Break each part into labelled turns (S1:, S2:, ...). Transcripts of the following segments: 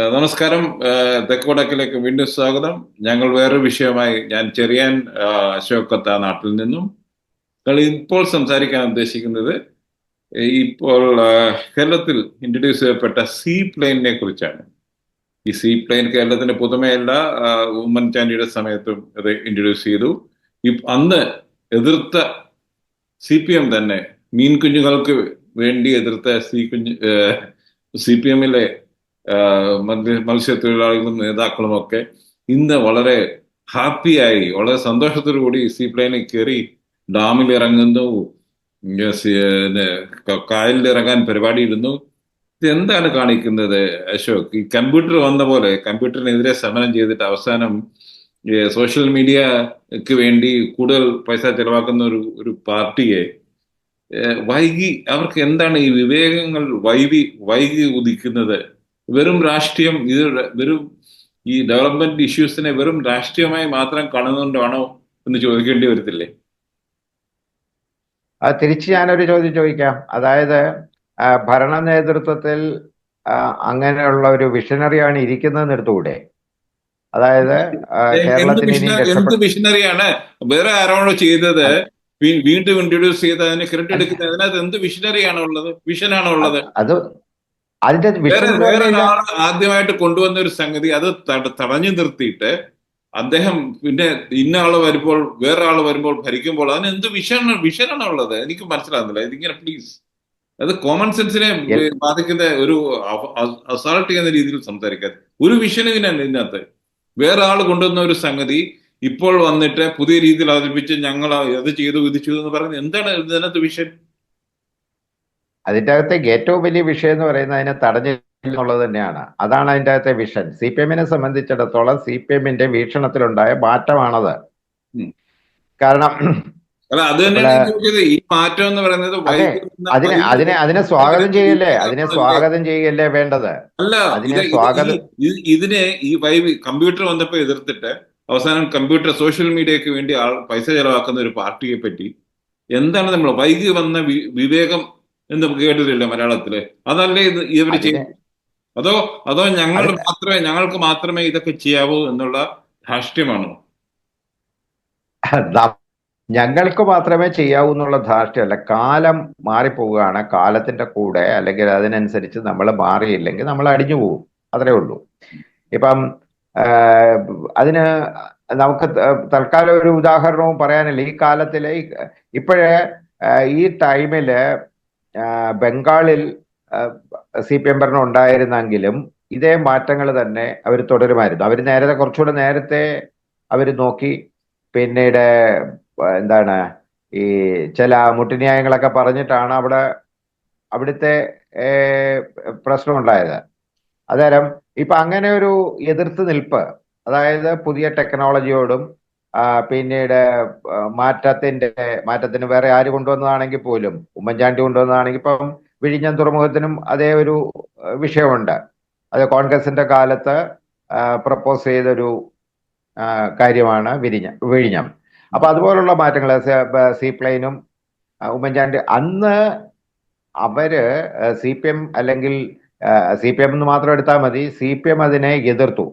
S1: നമസ്കാരം. തെക്ക് വടക്കിലേക്ക് വീണ്ടും സ്വാഗതം. ഞങ്ങൾ വേറൊരു വിഷയമായി ഞാൻ ചെറിയാൻ അശോക്കത്ത നാട്ടിൽ നിന്നും ഞങ്ങൾ ഇപ്പോൾ സംസാരിക്കാൻ ഉദ്ദേശിക്കുന്നത് ഇപ്പോൾ കേരളത്തിൽ ഇൻട്രൊഡ്യൂസ് ചെയ്യപ്പെട്ട സീ പ്ലെയിനിനെ കുറിച്ചാണ്. ഈ സീ പ്ലെയിൻ കേരളത്തിന്റെ പുതുമയല്ല ഉമ്മൻചാണ്ടിയുടെ സമയത്തും ഇത് ഇൻട്രൊഡ്യൂസ് ചെയ്തു. അന്ന് എതിർത്ത സി പി എം തന്നെ മീൻ കുഞ്ഞുങ്ങൾക്ക് വേണ്ടി എതിർത്ത സി കുഞ്ഞ് സി പി എമ്മിലെ മത്സ്യത്തൊഴിലാളികളും നേതാക്കളും ഒക്കെ ഇന്ന് വളരെ ഹാപ്പിയായി വളരെ സന്തോഷത്തോടു കൂടി സീ പ്ലെയിനിൽ കയറി ഡാമിൽ ഇറങ്ങുന്നു കായലിൽ ഇറങ്ങാൻ പരിപാടി ഇടുന്നു ഇത് എന്താണ് കാണിക്കുന്നത് അശോക്? ഈ കമ്പ്യൂട്ടർ വന്ന പോലെ കമ്പ്യൂട്ടറിനെതിരെ സമരം ചെയ്തിട്ട് അവസാനം സോഷ്യൽ മീഡിയക്ക് വേണ്ടി കൂടുതൽ പൈസ ചെലവാക്കുന്ന ഒരു ഒരു പാർട്ടിയെ വൈകി അവർക്ക് എന്താണ് ഈ വിവേകങ്ങൾ വൈകി വൈകി ഉദിക്കുന്നത്? വെറും രാഷ്ട്രീയം ഇത് വെറും ഈ ഡെവലപ്മെന്റ് ഇഷ്യൂസിനെ വെറും രാഷ്ട്രീയമായി മാത്രം കാണുന്നതുകൊണ്ടാണോ എന്ന് ചോദിക്കേണ്ടി വരത്തില്ലേ?
S2: ആ, തിരിച്ച് ഞാനൊരു ചോദ്യം ചോദിക്കാം. അതായത് ഭരണ നേതൃത്വത്തിൽ അങ്ങനെയുള്ള ഒരു വിഷനറിയാണ് ഇരിക്കുന്നതെന്ന് എടുത്തുകൂടെ അതായത്
S1: എന്ത്
S2: കേരളത്തിന്
S1: വിഷനറിയാണ് വേറെ ആരാണോ ചെയ്തത്? വീണ്ടും ഇൻട്രൊഡ്യൂസ് ചെയ്ത് അതിന് ക്രെഡിറ്റ് എടുക്കുന്നത് അതിനകത്ത് എന്ത് വിഷനറിയാണോ ഉള്ളത് വിഷനാണോ ഉള്ളത്
S2: അത് അതിന്റെ
S1: ആദ്യമായിട്ട് കൊണ്ടുവന്ന ഒരു സംഗതി അത് തടഞ്ഞു നിർത്തിയിട്ട് അദ്ദേഹം പിന്നെ ഇന്ന ആൾ വരുമ്പോൾ വേറെ ആൾ വരുമ്പോൾ ഭരിക്കുമ്പോൾ അതിന് എന്ത് വിഷൻ വിഷനാണ് ഉള്ളത്? എനിക്ക് മനസ്സിലാകുന്നില്ല. ഇതിങ്ങനെ പ്ലീസ് അത് കോമൺ സെൻസിനെ ബാധിക്കുന്ന ഒരു അസാൾട്ട് എന്ന രീതിയിൽ സംസാരിക്കാതെ. ഒരു വിഷൻ ഇതിനാണ് ഇതിനകത്ത്. വേറെ ആൾ കൊണ്ടുവന്ന ഒരു സംഗതി ഇപ്പോൾ വന്നിട്ട് പുതിയ രീതിയിൽ അവതരിപ്പിച്ച് ഞങ്ങൾ അത് ചെയ്തു ഇത് ചെയ്തു എന്ന് പറയുന്നത് എന്താണ് ഇതിനകത്ത് വിഷൻ
S2: അതിന്റെ അകത്തെ ഏറ്റവും വലിയ വിഷയം എന്ന് പറയുന്നത് അതിനെ തടഞ്ഞു എന്നുള്ളത് തന്നെയാണ്. അതാണ് അതിന്റെ അകത്തെ വിഷൻ സി പി എമ്മിനെ സംബന്ധിച്ചിടത്തോളം സി പി എമ്മിന്റെ വീക്ഷണത്തിലുണ്ടായ മാറ്റമാണത്. കാരണം
S1: ഈ മാറ്റം എന്ന് പറയുന്നത്
S2: അതിനെ അതിനെ അതിനെ സ്വാഗതം ചെയ്യല്ലേ? അതിനെ സ്വാഗതം ചെയ്യല്ലേ വേണ്ടത്?
S1: അല്ല
S2: അതിനെ സ്വാഗതം
S1: ഇതിനെ ഈ വൈബ് കമ്പ്യൂട്ടർ വന്നപ്പോ എതിർത്തിട്ട് അവസാനം കമ്പ്യൂട്ടർ സോഷ്യൽ മീഡിയക്ക് വേണ്ടി ആൾ പൈസ ചെലവാക്കുന്ന ഒരു പാർട്ടിയെ പറ്റി എന്താണ് നമ്മൾ വൈകി വന്ന വിവേകം എന്ന് കേട്ടിട്ടില്ല മലയാളത്തിൽ? അതല്ലേ ഇത് ഇവർ
S2: അതിനെ
S1: ചെയ്യും അതോ അതോ ഞങ്ങൾ മാത്രമേ ഞങ്ങൾക്ക് മാത്രമേ ഇതൊക്കെ ചെയ്യാവൂ എന്നുള്ള ധാർഷ്ട്യമാണോ?
S2: ഞങ്ങൾക്ക് മാത്രമേ ചെയ്യാവൂ എന്നുള്ള ധാർഷ്ട്യമല്ല. കാലം മാറിപ്പോവുകയാണ്. കാലത്തിന്റെ കൂടെ അല്ലെങ്കിൽ അതിനനുസരിച്ച് നമ്മൾ മാറിയില്ലെങ്കിൽ നമ്മൾ അടിഞ്ഞു പോകും. അത്രേ ഉള്ളൂ. ഇപ്പം അതിന് നമുക്ക് തൽക്കാലം ഒരു ഉദാഹരണവും പറയാനല്ല. ഈ കാലത്തിലെ ഇപ്പോഴേ ഈ ടൈമിൽ ബംഗാളിൽ സി പി എം ഭരണം ഉണ്ടായിരുന്നെങ്കിലും ഇതേ മാറ്റങ്ങൾ തന്നെ അവർ തുടരുമായിരുന്നു. അവർ നേരത്തെ കുറച്ചുകൂടെ നേരത്തെ അവർ നോക്കി പിന്നീട് എന്താണ് ഈ ചില മുട്ടിന്യായങ്ങളൊക്കെ പറഞ്ഞിട്ടാണ് അവിടെ അവിടുത്തെ പ്രശ്നം ഉണ്ടായത്. അന്നേരം ഇപ്പൊ അങ്ങനെ ഒരു എതിർത്ത് നിൽപ്പ് അതായത് പുതിയ ടെക്നോളജിയോടും പിന്നീട് മാറ്റത്തിന്റെ മാറ്റത്തിന് വേറെ ആര് കൊണ്ടുവന്നതാണെങ്കിൽ പോലും ഉമ്മൻചാണ്ടി കൊണ്ടുവന്നതാണെങ്കിൽ ഇപ്പം വിഴിഞ്ഞം തുറമുഖത്തിനും അതേ ഒരു വിഷയമുണ്ട്. അത് കോൺഗ്രസിന്റെ കാലത്ത് പ്രപ്പോസ് ചെയ്തൊരു കാര്യമാണ് വിരിഞ്ഞ വിഴിഞ്ഞം. അപ്പൊ അതുപോലുള്ള മാറ്റങ്ങൾ സീ പ്ലെയിനും ഉമ്മൻചാണ്ടി അന്ന് അവർ സി പി എം അല്ലെങ്കിൽ സി പി എം എന്ന് മാത്രം എടുത്താൽ മതി സി പി എം അതിനെ എതിർത്തു.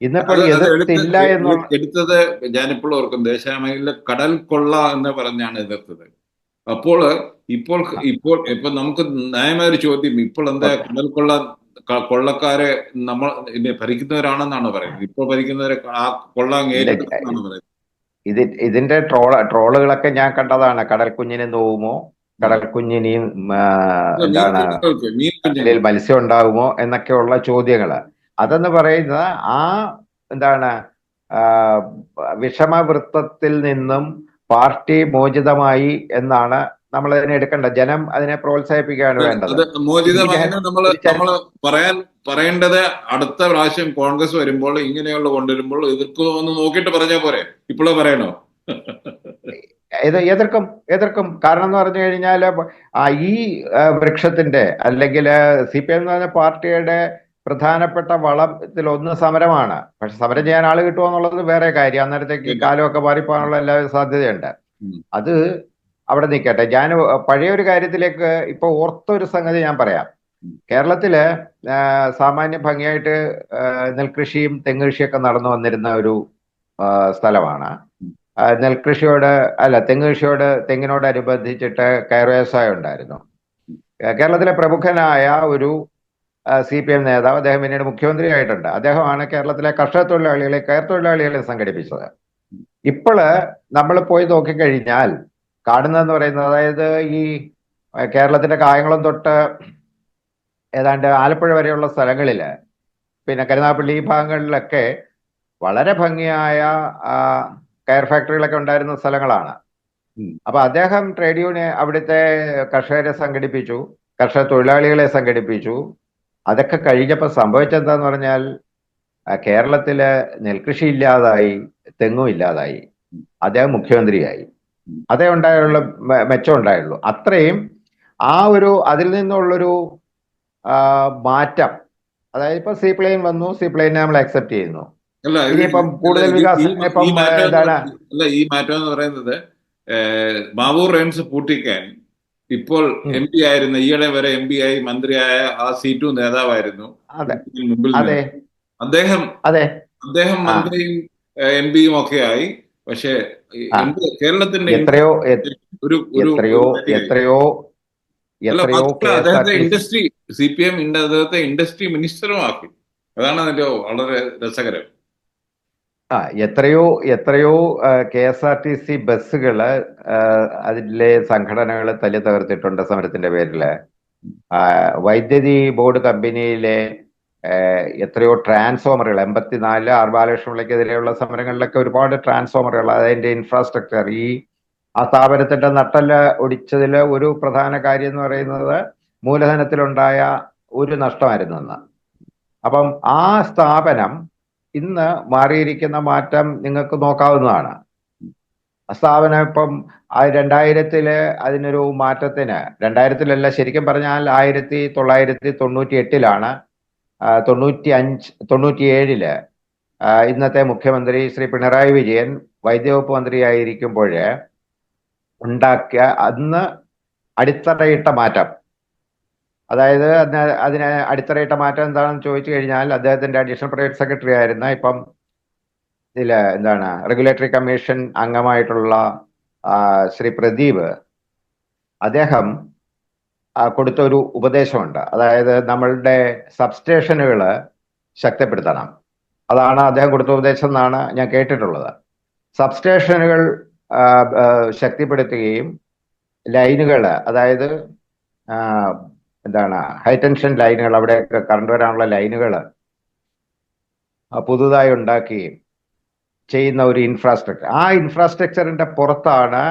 S2: ഇന്നിപ്പോൾ എതിർത്തില്ല എന്നുള്ള
S1: എടുത്തത് ഞാനിപ്പോൾ ഓർക്കും ദേശാമയിലെ കടൽ കൊള്ള എന്ന് പറഞ്ഞാണ് എതിർത്തത്. അപ്പോൾ ഇപ്പോൾ ഇപ്പോൾ ഇപ്പൊ നമുക്ക് ന്യായമായ ഒരു ചോദ്യം ഇപ്പോൾ എന്താ കടൽ കൊള്ള കൊള്ളക്കാരെ നമ്മൾ ഭരിക്കുന്നവരാണെന്നാണ് പറയുന്നത്? ഇപ്പോൾ ഭരിക്കുന്നവരെ ആ കൊള്ള നേരിട്ടെന്നാണ് പറയുന്നത്?
S2: ഇത് ഇതിന്റെ ട്രോള ട്രോളുകളൊക്കെ ഞാൻ കണ്ടതാണ്. കടൽ കുഞ്ഞിന് നോവുമോ കടൽ കുഞ്ഞിനെയും ആ,
S1: മീൻ
S2: എന്താണ്? മത്സ്യം ഉണ്ടാകുമോ എന്നൊക്കെയുള്ള ചോദ്യങ്ങൾ. അതെന്ന് പറയുന്നത് ആ എന്താണ് വിഷമവൃത്തത്തിൽ നിന്നും പാർട്ടി മോചിതമായി എന്നാണ് നമ്മൾ അതിനെ എടുക്കേണ്ടത്. ജനം അതിനെ പ്രോത്സാഹിപ്പിക്കുകയാണ് വേണ്ടത്.
S1: നമ്മൾ നമ്മൾ പറയാൻ പറയേണ്ടത് അടുത്ത പ്രാവശ്യം കോൺഗ്രസ് വരുമ്പോൾ ഇങ്ങനെയുള്ള കൊണ്ടുവരുമ്പോൾ എതിർക്കുമെന്ന് നോക്കിയിട്ട് പറഞ്ഞാൽ പോരെ. ഇപ്പോഴേ പറയണോ?
S2: ഇത് എതിർക്കും എതിർക്കും. കാരണം എന്ന് പറഞ്ഞു കഴിഞ്ഞാൽ ഈ വൃക്ഷത്തിന്റെ അല്ലെങ്കിൽ സി പി എം എന്ന് പറഞ്ഞ പാർട്ടിയുടെ പ്രധാനപ്പെട്ട വളത്തിൽ ഒന്ന് സമരമാണ്. പക്ഷെ സമരം ചെയ്യാൻ ആൾ കിട്ടുമോ എന്നുള്ളത് വേറെ കാര്യം. അന്നേരത്തേക്ക്. കാലമൊക്കെ മാറിപ്പോകാനുള്ള എല്ലാ സാധ്യതയുണ്ട്. അത് അവിടെ നിൽക്കട്ടെ. ഞാൻ പഴയ ഒരു കാര്യത്തിലേക്ക് ഇപ്പൊ ഓർത്ത ഒരു സംഗതി ഞാൻ പറയാം. കേരളത്തിൽ സാമാന്യ ഭംഗിയായിട്ട് നെൽകൃഷിയും തെങ്ങ് കൃഷിയൊക്കെ നടന്നു വന്നിരുന്ന ഒരു സ്ഥലമാണ്. നെൽകൃഷിയോട് അല്ല തെങ്ങ് കൃഷിയോട് തെങ്ങിനോടനുബന്ധിച്ചിട്ട് കയർ വ്യവസായം ഉണ്ടായിരുന്നു. കേരളത്തിലെ പ്രമുഖനായ ഒരു സി പി എം നേതാവ് അദ്ദേഹം പിന്നീട് മുഖ്യമന്ത്രിയായിട്ടുണ്ട്. അദ്ദേഹമാണ് കേരളത്തിലെ കർഷക തൊഴിലാളികളെ കയർ തൊഴിലാളികളെ സംഘടിപ്പിച്ചത്. ഇപ്പോൾ നമ്മൾ പോയി നോക്കിക്കഴിഞ്ഞാൽ കാണുന്നതെന്ന് പറയുന്നത് അതായത് ഈ കേരളത്തിന്റെ കായംകുളം തൊട്ട് ഏതാണ്ട് ആലപ്പുഴ വരെയുള്ള സ്ഥലങ്ങളിൽ പിന്നെ കരുനാപ്പള്ളി ഈ ഭാഗങ്ങളിലൊക്കെ വളരെ ഭംഗിയായ കയർ ഫാക്ടറികളൊക്കെ ഉണ്ടായിരുന്ന സ്ഥലങ്ങളാണ്. അപ്പൊ അദ്ദേഹം ട്രേഡ് യൂണിയൻ അവിടുത്തെ കർഷകരെ സംഘടിപ്പിച്ചു കർഷക തൊഴിലാളികളെ സംഘടിപ്പിച്ചു. അതൊക്കെ കഴിഞ്ഞപ്പോൾ സംഭവിച്ചെന്താന്ന് പറഞ്ഞാൽ കേരളത്തിൽ നെൽകൃഷി ഇല്ലാതായി തെങ്ങും ഇല്ലാതായി. അദ്ദേഹം മുഖ്യമന്ത്രിയായി. അതേ ഉണ്ടായുള്ള മെച്ചം ഉണ്ടായുള്ളൂ. അത്രയും ആ ഒരു അതിൽ നിന്നുള്ളൊരു മാറ്റം അതായത് ഇപ്പൊ സീപ്ലെയിൻ വന്നു സി പ്ലെയിനെ നമ്മൾ അക്സെപ്റ്റ് ചെയ്യുന്നു. ഇനിയിപ്പം കൂടുതൽ വികാസം ഇപ്പം എന്താണ്?
S1: ഈ മാറ്റം എന്ന് പറയുന്നത് മാവൂർ റെയിൻസ് പൂട്ടിക്കാൻ ഇപ്പോൾ. എം പി ആയിരുന്ന ഈയിടെ വരെ എം പി ആയി മന്ത്രിയായ ആ സീറ്റും നേതാവായിരുന്നു. മുമ്പിൽ അദ്ദേഹം അദ്ദേഹം മന്ത്രിയും എം പിയും ഒക്കെ ആയി. പക്ഷേ കേരളത്തിന്റെ
S2: എത്രയോ
S1: ഒരു
S2: എത്രയോ എത്രയോ
S1: അദ്ദേഹത്തെ ഇൻഡസ്ട്രി സി പി എം അദ്ദേഹത്തെ ഇൻഡസ്ട്രി മിനിസ്റ്ററും ആക്കി അതാണ് അതിന്റെ വളരെ രസകരം.
S2: ആ എത്രയോ എത്രയോ K S R T C ബസ്സുകൾ അതിലെ സംഘടനകൾ തല്ലി തകർത്തിട്ടുണ്ട് സമരത്തിന്റെ പേരിൽ വൈദ്യുതി ബോർഡ് കമ്പനിയിലെ എത്രയോ ട്രാൻസ്ഫോമറുകൾ എൺപത്തിനാല് ആർ ബാലകൃഷ്ണപിള്ളയ്ക്കെതിരെയുള്ള സമരങ്ങളിലൊക്കെ ഒരുപാട് ട്രാൻസ്ഫോമറുകൾ അതിന്റെ ഇൻഫ്രാസ്ട്രക്ചർ. ഈ ആ സ്ഥാപനത്തിന്റെ നട്ടൽ ഒടിച്ചതിൽ ഒരു പ്രധാന കാര്യം എന്ന് പറയുന്നത് മൂലധനത്തിലുണ്ടായ ഒരു നഷ്ടമായിരുന്നു അന്ന്. അപ്പം ആ സ്ഥാപനം ഇന്ന് മാറിയിരിക്കുന്ന മാറ്റം നിങ്ങൾക്ക് നോക്കാവുന്നതാണ്. സ്ഥാപനം ഇപ്പം രണ്ടായിരത്തിൽ അതിനൊരു മാറ്റത്തിന് രണ്ടായിരത്തിലല്ല ശരിക്കും പറഞ്ഞാൽ ആയിരത്തി തൊള്ളായിരത്തി തൊണ്ണൂറ്റി എട്ടിലാണ് തൊണ്ണൂറ്റി അഞ്ച് തൊണ്ണൂറ്റി ഏഴിൽ ഇന്നത്തെ മുഖ്യമന്ത്രി ശ്രീ പിണറായി വിജയൻ വൈദ്യവകുപ്പ് മന്ത്രിയായിരിക്കുമ്പോൾ ഉണ്ടാക്കിയ അന്ന് അടിത്തറയിട്ട മാറ്റം. അതായത് അതിന് അടിത്തറയിട്ട മാറ്റം എന്താണെന്ന് ചോദിച്ചു കഴിഞ്ഞാൽ അദ്ദേഹത്തിന്റെ അഡീഷണൽ പ്രൈവറ്റ് സെക്രട്ടറി ആയിരുന്ന ഇപ്പം ഇതിൽ എന്താണ് റെഗുലേറ്ററി കമ്മീഷൻ അംഗമായിട്ടുള്ള ശ്രീ പ്രദീപ് അദ്ദേഹം കൊടുത്ത ഒരു ഉപദേശമുണ്ട്. അതായത് നമ്മളുടെ സബ്സ്റ്റേഷനുകൾ ശക്തിപ്പെടുത്തണം. അതാണ് അദ്ദേഹം കൊടുത്ത ഉപദേശം എന്നാണ് ഞാൻ കേട്ടിട്ടുള്ളത്. സബ്സ്റ്റേഷനുകൾ ശക്തിപ്പെടുത്തുകയും ലൈനുകൾ അതായത് എന്താണ് ഹൈടെൻഷൻ ലൈനുകൾ അവിടെയൊക്കെ കറണ്ട് വരാനുള്ള ലൈനുകൾ പുതുതായി ഉണ്ടാക്കുകയും ചെയ്യുന്ന ഒരു ഇൻഫ്രാസ്ട്രക്ചർ ആ ഇൻഫ്രാസ്ട്രക്ചറിന്റെ പുറത്താണ്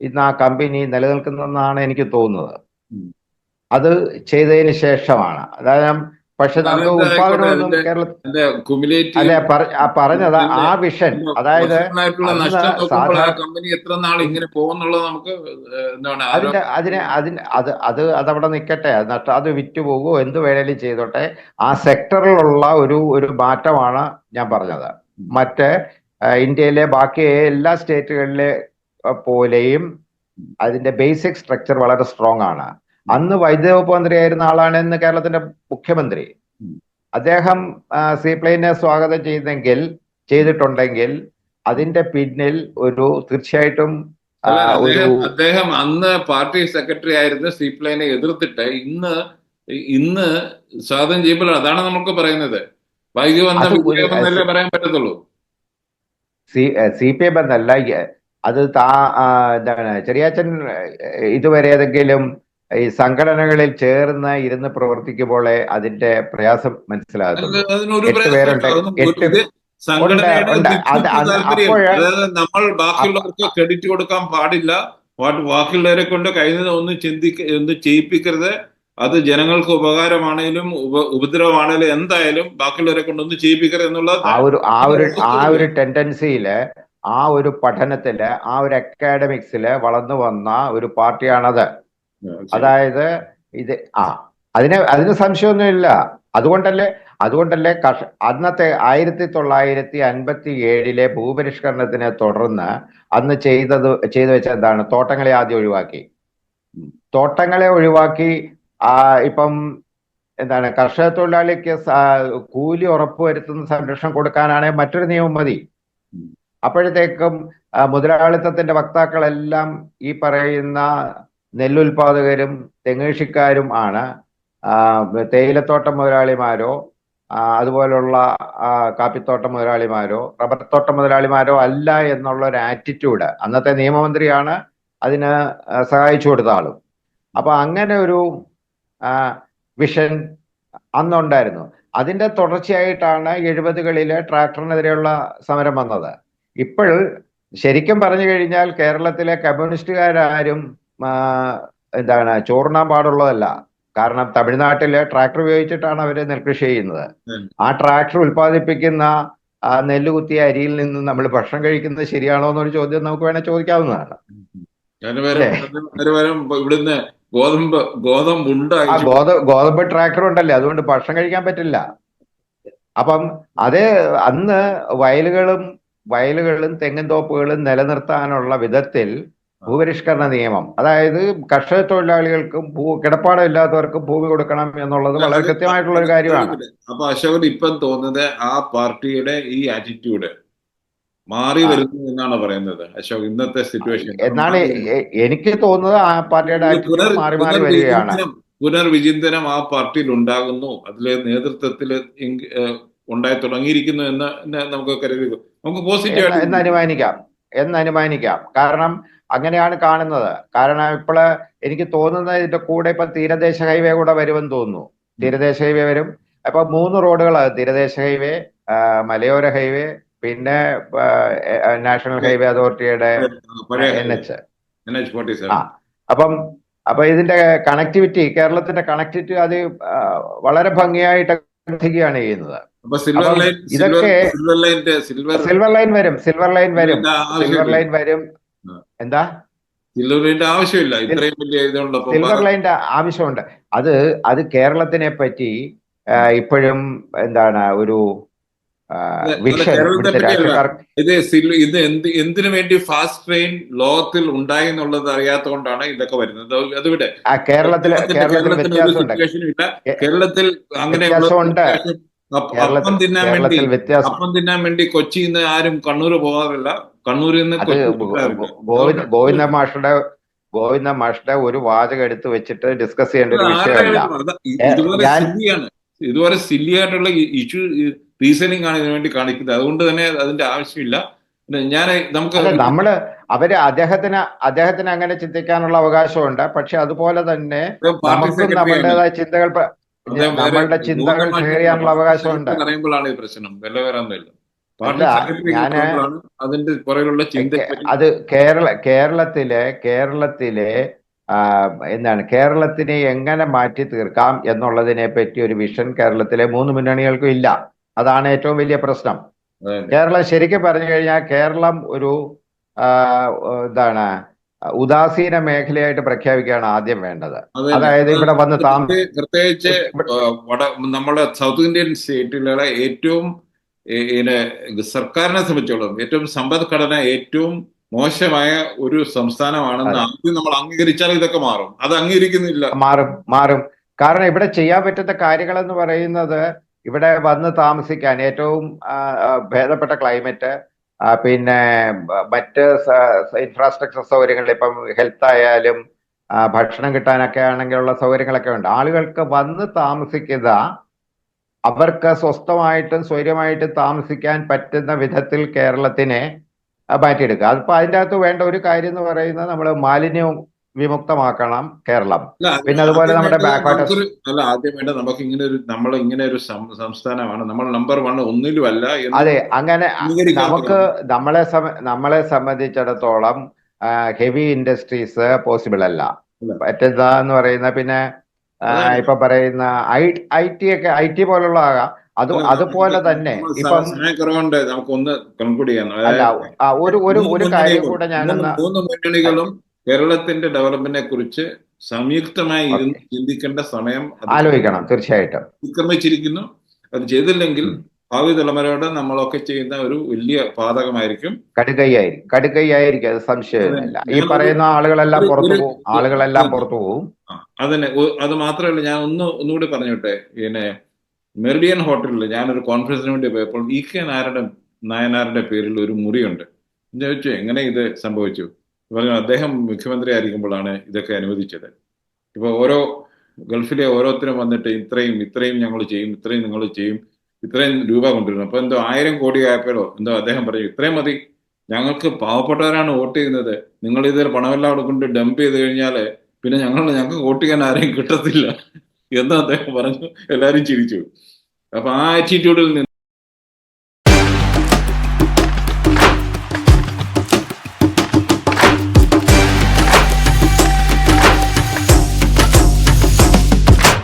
S2: ഇന്ന് ആ കമ്പനി നിലനിൽക്കുന്നതെന്നാണ് എനിക്ക് തോന്നുന്നത്. അത് ചെയ്തതിന് ശേഷമാണ്. അതായത് പക്ഷെ നമുക്ക്
S1: ഉത്പാദനം
S2: ഉത്പാദനമൊന്നും കേരളത്തിൽ അല്ലെ പറഞ്ഞത് ആ വിഷൻ അതായത്
S1: കമ്പനി എത്ര നാൾ ഇങ്ങനെ പോകുന്നുള്ളത് നമുക്ക്
S2: അതിന്റെ അതിന് അതിന് അത് അത് അതവിടെ നിൽക്കട്ടെ അത് നഷ്ട അത് വിറ്റുപോകുമോ എന്ത് വേണേലും ചെയ്തോട്ടെ. ആ സെക്ടറിലുള്ള ഒരു ഒരു മാറ്റമാണ് ഞാൻ പറഞ്ഞത്. മറ്റ് ഇന്ത്യയിലെ ബാക്കി എല്ലാ സ്റ്റേറ്റുകളിലെ പോലെയും അതിന്റെ ബേസിക് സ്ട്രക്ചർ വളരെ സ്ട്രോങ് ആണ്. അന്ന് വൈദ്യുതി വകുപ്പ് മന്ത്രിയായിരുന്ന ആളാണ് ഇന്ന് കേരളത്തിന്റെ മുഖ്യമന്ത്രി. അദ്ദേഹം സീപ്ലെയിനെ സ്വാഗതം ചെയ്തെങ്കിൽ ചെയ്തിട്ടുണ്ടെങ്കിൽ അതിന്റെ പിന്നിൽ ഒരു തീർച്ചയായിട്ടും
S1: അദ്ദേഹം അന്ന് പാർട്ടി സെക്രട്ടറി ആയിരുന്ന സീപ്ലെയിനെ എതിർത്തിട്ട് ഇന്ന് ഇന്ന് സ്വാഗതം ചെയ്യുമ്പോൾ അതാണ് നമുക്ക് പറയുന്നത്. പറയാൻ പറ്റത്തുള്ളൂ.
S2: സി സി പി എം എന്നല്ല അത് താ എന്താണ് ചെറിയാച്ചൻ ഇതുവരെ ഏതെങ്കിലും ഈ സംഘടനകളിൽ ചേർന്ന് ഇരുന്ന് പ്രവർത്തിക്കുമ്പോഴേ അതിന്റെ പ്രയാസം എട്ട് പേരുണ്ട്. എട്ട്
S1: അതായത് നമ്മൾ ബാക്കിയുള്ളവർക്ക് ക്രെഡിറ്റ് കൊടുക്കാൻ പാടില്ല. ബാക്കിയുള്ളവരെ കൊണ്ട് കഴിയുന്നത് ഒന്നും ചിന്തിക്ക ഒന്നും ചെയ്യിപ്പിക്കരുത്. അത് ജനങ്ങൾക്ക് ഉപകാരമാണേലും ഉപ ഉപദ്രവമാണേലും എന്തായാലും ബാക്കിയുള്ളവരെ കൊണ്ട് ഒന്ന് ചെയ്യിപ്പിക്കരുത് എന്നുള്ളത്
S2: ആ ഒരു ആ ഒരു ആ ഒരു ടെൻഡൻസിയിൽ ആ ഒരു പഠനത്തിൽ ആ ഒരു അക്കാഡമിക്സിൽ വളർന്നു വന്ന ഒരു പാർട്ടിയാണത്. അതായത് ഇത് ആ അതിന് അതിന് സംശയമൊന്നുമില്ല. അതുകൊണ്ടല്ലേ അതുകൊണ്ടല്ലേ കർഷ അന്നത്തെ ആയിരത്തി തൊള്ളായിരത്തി അൻപത്തി ഏഴിലെ ഭൂപരിഷ്കരണത്തിനെ തുടർന്ന് അന്ന് ചെയ്തത് ചെയ്തു വെച്ച എന്താണ്? തോട്ടങ്ങളെ ആദ്യം ഒഴിവാക്കി. തോട്ടങ്ങളെ ഒഴിവാക്കി ആ ഇപ്പം എന്താണ് കർഷക തൊഴിലാളിക്ക് കൂലി ഉറപ്പുവരുത്തുന്ന സംരക്ഷണം കൊടുക്കാനാണ് മറ്റൊരു നിയമം മതി. അപ്പോഴത്തേക്കും മുതലാളിത്തത്തിന്റെ വക്താക്കളെല്ലാം ഈ പറയുന്ന നെല്ലുൽപാദകരും തെങ്ങേഷിക്കാരും ആണ്. തേയിലത്തോട്ട മുതലാളിമാരോ അതുപോലുള്ള കാപ്പിത്തോട്ട മുതലാളിമാരോ റബ്ബർ തോട്ടം മുതലാളിമാരോ അല്ല എന്നുള്ള ഒരു ആറ്റിറ്റ്യൂഡ് അന്നത്തെ നിയമമന്ത്രിയാണ് അതിന് സഹായിച്ചു കൊടുത്ത ആളും. അപ്പൊ അങ്ങനെ ഒരു വിഷൻ അന്നുണ്ടായിരുന്നു. അതിന്റെ തുടർച്ചയായിട്ടാണ് എഴുപതുകളിലെ ട്രാക്ടറിനെതിരെയുള്ള സമരം വന്നത്. ഇപ്പോൾ ശരിക്കും പറഞ്ഞു കഴിഞ്ഞാൽ കേരളത്തിലെ കമ്മ്യൂണിസ്റ്റുകാരും എന്താണ് ചോറുണ്ണാൻ പാടുള്ളതല്ല. കാരണം തമിഴ്നാട്ടിലെ ട്രാക്ടർ ഉപയോഗിച്ചിട്ടാണ് അവർ നെൽകൃഷി ചെയ്യുന്നത്. ആ ട്രാക്ടർ ഉൽപ്പാദിപ്പിക്കുന്ന ആ നെല്ല് കുത്തിയ അരിയിൽ നിന്ന് നമ്മൾ ഭക്ഷണം കഴിക്കുന്നത് ശരിയാണോ എന്നൊരു ചോദ്യം നമുക്ക് വേണേൽ ചോദിക്കാവുന്നതാണ്.
S1: ഇവിടുന്ന് ഗോതമ്പ് ഗോതമ്പ് ഉണ്ട
S2: ഗോത ഗോതമ്പ് ട്രാക്ടർ ഉണ്ടല്ലേ? അതുകൊണ്ട് ഭക്ഷണം കഴിക്കാൻ പറ്റില്ല. അപ്പം അതേ അന്ന് വയലുകളും വയലുകളും തെങ്ങിൻ തോപ്പുകളും നിലനിർത്താനുള്ള വിധത്തിൽ ഭൂപരിഷ്കരണ നിയമം. അതായത് കർഷക തൊഴിലാളികൾക്കും ഭൂ കിടപ്പാടമില്ലാത്തവർക്കും ഭൂമി കൊടുക്കണം എന്നുള്ളത് വളരെ കൃത്യമായിട്ടുള്ള ഒരു കാര്യമാണ്.
S1: അപ്പൊ അശോകൻ ഇപ്പം തോന്നുന്നത് ആ പാർട്ടിയുടെ ഈ ആറ്റിറ്റ്യൂഡ് മാറി. വരുന്നു എന്നാണ് പറയുന്നത്. അശോക് ഇന്നത്തെ സിറ്റുവേഷൻ
S2: എന്നാണ് എനിക്ക് തോന്നുന്നത് ആ പാർട്ടിയുടെ ആറ്റിറ്റ്യൂഡ് മാറി മാറി വരികയാണ്.
S1: പുനർവിചിന്തനം ആ പാർട്ടിയിൽ ഉണ്ടാകുന്നു. അതിലെ നേതൃത്വത്തിൽ ഉണ്ടായി തുടങ്ങിയിരിക്കുന്നു എന്ന് നമുക്ക് കരുതി. നമുക്ക് പോസിറ്റീവ്
S2: എന്ന് അനുമാനിക്കാം. എന്ന് അനുമാനിക്കാം. കാരണം അങ്ങനെയാണ് കാണുന്നത്. കാരണം ഇപ്പോൾ എനിക്ക് തോന്നുന്നത് ഇതിന്റെ കൂടെ ഇപ്പൊ തീരദേശ ഹൈവേ കൂടെ വരുമെന്ന് തോന്നുന്നു. തീരദേശ ഹൈവേ വരും. അപ്പൊ മൂന്ന് റോഡുകൾ തീരദേശ ഹൈവേ മലയോര ഹൈവേ പിന്നെ നാഷണൽ ഹൈവേ അതോറിറ്റിയുടെ എൻ എച്ച്. ആ. അപ്പം അപ്പൊ ഇതിന്റെ കണക്ടിവിറ്റി കേരളത്തിന്റെ കണക്ടിവിറ്റി അത് വളരെ ഭംഗിയായിട്ട് വർദ്ധിക്കുകയാണ് ചെയ്യുന്നത്. ഇതൊക്കെ-
S1: സിൽവർ
S2: ലൈൻ വരും സിൽവർ ലൈൻ വരും സിൽവർ ലൈൻ വരും. എന്താ?
S1: സിൽവർ ലൈന്റെ ആവശ്യമില്ല. ഇത്രയും വലിയ
S2: സിൽവർ ലൈന്റെ ആവശ്യമുണ്ട്. അത് അത് കേരളത്തിനെ പറ്റി ഇപ്പോഴും എന്താണ് ഒരു
S1: ഇത് ഇത് എന്ത് എന്തിനു വേണ്ടി ഫാസ്റ്റ് ട്രെയിൻ ലോകത്തിൽ ഉണ്ടായി എന്നുള്ളത് അറിയാത്തതുകൊണ്ടാണ് ഇതൊക്കെ വരുന്നത്. അത് അതുവിടെ
S2: കേരളത്തിൽ
S1: കേരളത്തിൽ അങ്ങനെ അപ്പ- തിന്നാൻ വേണ്ടി അപ്പം തിന്നാൻ വേണ്ടി കൊച്ചിയിൽ നിന്ന് ആരും കണ്ണൂര് പോകാറില്ല. കണ്ണൂരിൽ നിന്ന്.
S2: ഗോവിന്ദ ഗോവിന്ദ മാഷുടെ ഗോവിന്ദ മാഷുടെ ഒരു വാചകം എടുത്ത് വെച്ചിട്ട് ഡിസ്കസ് ചെയ്യേണ്ട ഒരു വിഷയമല്ല.
S1: ഇതുപോലെ സില്ലി ആയിട്ടുള്ള ഇഷ്യൂ റീസണിങ് ആണ് ഇതിനു വേണ്ടി കാണിക്കുന്നത്. അതുകൊണ്ട് തന്നെ അതിന്റെ ആവശ്യമില്ല. ഞാൻ നമുക്ക്
S2: നമ്മൾ അവർ അദ്ദേഹത്തിന് അദ്ദേഹത്തിന് അങ്ങനെ ചിന്തിക്കാനുള്ള അവകാശമുണ്ട്. പക്ഷെ അതുപോലെ തന്നെ നമുക്ക് നമ്മുടേതായ ചിന്തകൾ നമ്മളുടെ ചിന്തകൾ ഷെയർ ചെയ്യാനുള്ള അവകാശമുണ്ട്.
S1: പറയുമ്പോഴാണ് ഈ പ്രശ്നം.
S2: വില
S1: സെക്രട്ടറി ഞാൻ അതിന്റെ പുറകിലുള്ള ചിന്ത
S2: അത് കേരള കേരളത്തിലെ കേരളത്തിലെ എന്താണ് കേരളത്തിനെ എങ്ങനെ മാറ്റി തീർക്കാം എന്നുള്ളതിനെ പറ്റി ഒരു വിഷൻ കേരളത്തിലെ മൂന്ന് മുന്നണികൾക്കും ഇല്ല. അതാണ് ഏറ്റവും വലിയ പ്രശ്നം. കേരളം ശരിക്കും പറഞ്ഞു കഴിഞ്ഞാൽ കേരളം ഒരു എന്താണ് ഉദാസീന മേഖലയായിട്ട് പ്രഖ്യാപിക്കുകയാണ് ആദ്യം വേണ്ടത്. അതായത് ഇവിടെ വന്ന്
S1: പ്രത്യേകിച്ച് നമ്മുടെ സൗത്ത് ഇന്ത്യൻ സ്റ്റേറ്റുകളെ ഏറ്റവും സർക്കാരിനെ സംബന്ധിച്ചോളം ഏറ്റവും സമ്പദ്ഘടന ഏറ്റവും മോശമായ ഒരു സംസ്ഥാനമാണെന്ന് ആദ്യം നമ്മൾ അംഗീകരിച്ചാൽ ഇതൊക്കെ മാറും. അത് അംഗീകരിക്കുന്നില്ല.
S2: മാറും മാറും. കാരണം ഇവിടെ ചെയ്യാൻ പറ്റുന്ന കാര്യങ്ങൾ എന്ന് പറയുന്നത് ഇവിടെ വന്ന് താമസിക്കാൻ ഏറ്റവും ഭേദപ്പെട്ട ക്ലൈമറ്റ് പിന്നെ മറ്റ് ഇൻഫ്രാസ്ട്രക്ചർ സൗകര്യങ്ങൾ ഇപ്പം ഹെൽത്ത് ആയാലും ഭക്ഷണം കിട്ടാനൊക്കെ ആണെങ്കിലുള്ള സൗകര്യങ്ങളൊക്കെ ഉണ്ട്. ആളുകൾക്ക് വന്ന് താമസിക്കുക അവർക്ക് സ്വസ്ഥമായിട്ടും സ്വൈര്യമായിട്ടും താമസിക്കാൻ പറ്റുന്ന വിധത്തിൽ കേരളത്തിനെ മാറ്റിയെടുക്കുക. അതിപ്പോ അതിന്റെ അകത്ത് വേണ്ട ഒരു കാര്യം എന്ന് പറയുന്നത് നമ്മൾ മാലിന്യം വിമുക്തമാക്കണം കേരളം. പിന്നെ അതുപോലെ നമ്മുടെ
S1: അല്ല ആദ്യം വേണ്ട നമുക്ക് ഇങ്ങനെ ഒരു നമ്മൾ ഇങ്ങനെ ഒരു സംസ്ഥാനമാണ്. നമ്മൾ നമ്പർ വൺ ഒന്നിലും അല്ല
S2: അതെ അങ്ങനെ നമുക്ക് നമ്മളെ നമ്മളെ സംബന്ധിച്ചിടത്തോളം ഹെവി ഇൻഡസ്ട്രീസ് പോസിബിൾ അല്ല. മറ്റെന്താന്ന് പറയുന്ന പിന്നെ ഇപ്പൊ പറയുന്ന ഐ ഐ ടി ഒക്കെ ഐ ടി പോലുള്ള ആകാം. അത് അതുപോലെ തന്നെ ഇപ്പം
S1: നമുക്ക് ഒന്ന് കൺക്ലൂഡ് ചെയ്യാം.
S2: അല്ല ഒരു ഒരു ഒരു കാര്യം കൂടെ
S1: മൂന്ന് മുന്നണികളും കേരളത്തിന്റെ ഡെവലപ്മെന്റിനെ കുറിച്ച് സംയുക്തമായി ഇരുന്ന് ചിന്തിക്കേണ്ട സമയം
S2: ആലോചിക്കണം തീർച്ചയായിട്ടും.
S1: അതിക്രമിച്ചിരിക്കുന്നു അത് ചെയ്തില്ലെങ്കിൽ ഭാവി തലമുറയോടെ നമ്മളൊക്കെ ചെയ്യുന്ന ഒരു വലിയ പാതകമായിരിക്കും.
S2: കടുകൈയായിരിക്കും കടുകൈയായിരിക്കും അത് സംശയമില്ല ഈ പറയുന്ന ആളുകളെല്ലാം പുറത്തു പോകും ആളുകളെല്ലാം പുറത്തു പോകും.
S1: അതന്നെ. അത് മാത്രമല്ല ഞാൻ ഒന്ന് ഒന്നുകൂടി പറഞ്ഞോട്ടെ. പിന്നെ മെറിഡിയൻ ഹോട്ടലിൽ ഞാനൊരു കോൺഫറൻസിന് വേണ്ടി പോയപ്പോൾ ഇ കെ നായരുടെ നായനാരുടെ പേരിൽ ഒരു മുറിയുണ്ട്. ചോദിച്ചു എങ്ങനെ ഇത് സംഭവിച്ചു? പറഞ്ഞു അദ്ദേഹം മുഖ്യമന്ത്രി ആയിരിക്കുമ്പോഴാണ് ഇതൊക്കെ അനുവദിച്ചത്. ഇപ്പൊ ഓരോ ഗൾഫിലെ ഓരോരുത്തരും വന്നിട്ട് ഇത്രയും ഇത്രയും ഞങ്ങൾ ചെയ്യും ഇത്രയും നിങ്ങൾ ചെയ്യും ഇത്രയും രൂപ കൊണ്ടുവരുന്നു. അപ്പൊ എന്തോ ആയിരം കോടി ആയപ്പോഴോ എന്തോ അദ്ദേഹം പറഞ്ഞു ഇത്രയും മതി. ഞങ്ങൾക്ക് പാവപ്പെട്ടവരാണ് വോട്ട് ചെയ്യുന്നത്. നിങ്ങൾ ഇതിൽ പണമെല്ലാം അവിടെ കൊണ്ട് ഡംപ് ചെയ്ത് കഴിഞ്ഞാൽ പിന്നെ ഞങ്ങൾ ഞങ്ങൾക്ക് വോട്ട് ചെയ്യാൻ ആരെയും കിട്ടത്തില്ല. എന്ന് അദ്ദേഹം പറഞ്ഞു. എല്ലാവരും ചിരിച്ചു. അപ്പൊ ആ ആറ്റിറ്റ്യൂഡിൽ നിന്ന്